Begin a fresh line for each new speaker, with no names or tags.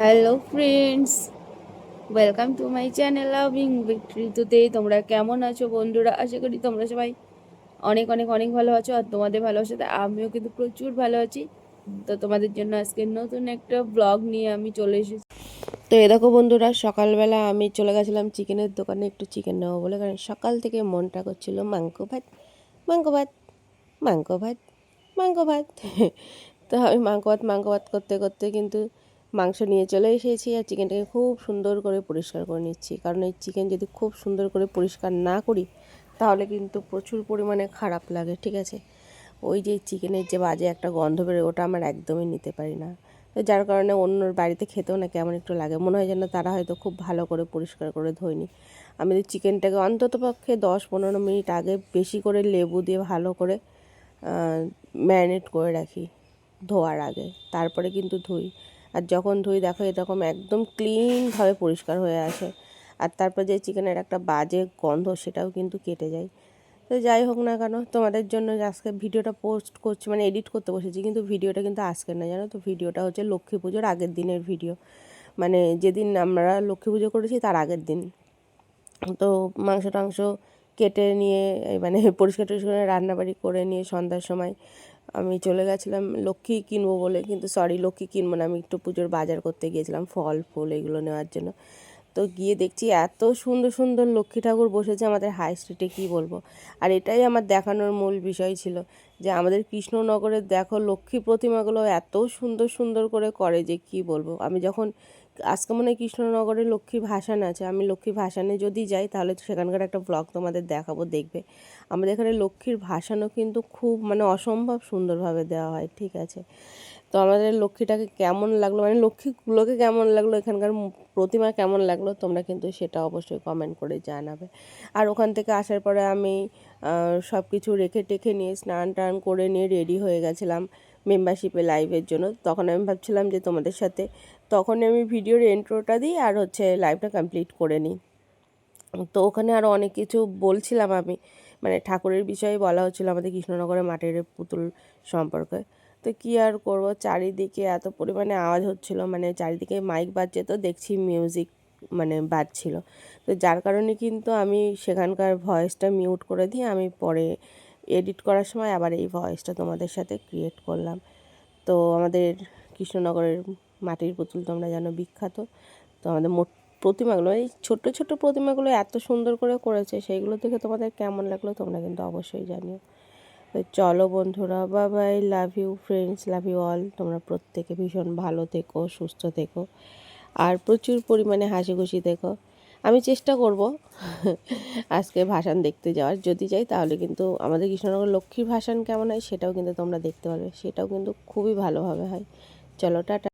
Hello friends welcome to my channel loving victory টুতে তোমরা কেমন আছো বন্ধুরা? আশা করি তোমরা সবাই অনেক অনেক অনেক ভালো আছো আর তোমাদের ভালোবাসাতে আমিও কিন্তু প্রচুর ভালো আছি। তো তোমাদের জন্য আজকে নতুন একটা ব্লগ নিয়ে আমি চলে এসেছি। তো এ দেখো বন্ধুরা, সকালবেলা আমি চলে গেছিলাম চিকেনের দোকানে একটু চিকেন নেব বলে, কারণ সকাল থেকে মনটা করছিল মাংস ভাত মাংস ভাত মাংস ভাত মাংস ভাত। তো আমি মাংস ভাত মাংস ভাত করতে করতে কিন্তু মাংস নিয়ে চলে এসেছি আর চিকেনটাকে খুব সুন্দর করে পরিষ্কার করে নিচ্ছি। কারণ এই চিকেন যদি খুব সুন্দর করে পরিষ্কার না করি, তাহলে কিন্তু প্রচুর পরিমাণে খারাপ লাগে, ঠিক আছে? ওই যে চিকেনের যে বাজে একটা গন্ধ বেরোয়, ওটা আমার একদমই নিতে পারি না। তো যার কারণে অন্যর বাড়িতে খেতেও না কেমন একটু লাগে। মনে হয় যেন তারা হয়তো খুব ভালো করে পরিষ্কার করে ধোয়নি। আমি তো চিকেনটাকে অন্তত পক্ষে দশ পনেরো মিনিট আগে বেশি করে লেবু দিয়ে ভালো করে ম্যারিনেট করে রাখি, ধোয়ার আগে। তারপরে কিন্তু ধুই। যখন ধুই, দেখো এরকম একদম ক্লিনভাবে পরিষ্কার হয়ে আসে। আর তারপর যে চিকেনের একটা বাজে গন্ধ, সেটাও কিন্তু কেটে যায়। তো যাই হোক না কেন, তোমাদের জন্য আজকে ভিডিওটা পোস্ট করছি মানে এডিট করতে বসেছি, কিন্তু ভিডিওটা কিন্তু আজকের না, জানো তো? ভিডিওটা হচ্ছে লক্ষ্মী পুজোর আগের দিনের ভিডিও মানে যেদিন আমরা লক্ষ্মী পুজো করেছি, তার আগের দিন। তো মাংস টাংস কেটে নিয়ে মানে পরিষ্কার টরিষ্কার রান্নাবাড়ি করে নিয়ে সন্ধ্যার সময় আমি চলে গেছিলাম লক্ষ্মী কিনবো বলে, কিন্তু সরি লক্ষ্মী কিনবো না, আমি একটু পুজোর বাজার করতে গিয়েছিলাম, ফল ফুল এগুলো নেওয়ার জন্য। তো গিয়ে দেখছি এত সুন্দর সুন্দর লক্ষ্মী ঠাকুর বসেছে আমাদের হাই স্ট্রিটে কী বলব? আর এটাই আমার দেখানোর মূল বিষয় ছিল, যে আমাদের কৃষ্ণনগরের দেখো লক্ষ্মী প্রতিমাগুলো এত সুন্দর সুন্দর করে করে যে কি বলব? আমি যখন আজকে মনে হয় কৃষ্ণনগরে লক্ষ্মী ভাসান আছে। আমি লক্ষ্মী ভাসানে যদি যাই, তাহলে তো সেখানকার একটা ব্লগ তোমাদের দেখাবো, দেখবে। আমাদের এখানে লক্ষ্মীর ভাসানও কিন্তু খুব মানে অসম্ভব সুন্দরভাবে দেওয়া হয়, ঠিক আছে? তো আমাদের লক্ষ্মীটাকে কেমন লাগল মানে লক্ষ্মীগুলোকে কেমন লাগল, এখানকার প্রতিমা কেমন লাগল, তোমরা কিন্তু সেটা অবশ্যই কমেন্ট করে জানাবে। আর ওখান থেকে আসার পরে আমি সব কিছু রেখে টেখে নিয়ে স্নান টান করে নিয়ে রেডি হয়ে গেছিলাম। মেম্বারশিপে লাইভের জন্য। তখন আমি ভাবছিলাম যে তোমাদের সাথে। তখন আমি ভিডিওর এন্ট্রোটা দিই আর হচ্ছে লাইভটা কমপ্লিট করে নিই। তো ওখানে আরও অনেক কিছু বলছিলাম আমি। মানে ঠাকুরের বিষয়ে বলা হচ্ছিল আমাদের কৃষ্ণনগরের মাটির পুতুল সম্পর্কে। তো কী আর করব? চারিদিকে এত পরিমাণে আওয়াজ হচ্ছিল। মানে চারিদিকে মাইক বাজছে তো দেখছি মিউজিক মানে বাজছিল। তো যার কারণে কিন্তু আমি সেখানকার ভয়েসটা মিউট করে দিয়ে আমি পরে এডিট করার সময় আবার এই ভয়েসটা তোমাদের সাথে ক্রিয়েট করলাম। তো আমাদের কৃষ্ণনগরের মাটির পুতুল তোমরা জানো, বিখ্যাত। তো আমাদের মোট প্রতিমাগুলো, এই ছোট্ট ছোট্ট প্রতিমাগুলো এত সুন্দর করে করেছে, সেইগুলো দেখে তোমাদের কেমন লাগল তোমরা কিন্তু অবশ্যই জানিও। তো চলো বন্ধুরা Babai love you friends love you all তোমরা প্রত্যেকে ভীষণ ভালো থেকো, সুস্থ থেকো। আর প্রচুর পরিমাণে হাসি খুশি থেকো। আমি চেষ্টা করব আজকে ভাসান দেখতে যাওয়ার। যদি যাই, তাহলে কিন্তু আমাদের কৃষ্ণনগর লক্ষ্মীর ভাসান কেমন হয়, সেটাও কিন্তু তোমরা দেখতে পারবে। সেটাও কিন্তু খুবই ভালোভাবে হয়। চলো, টাটা।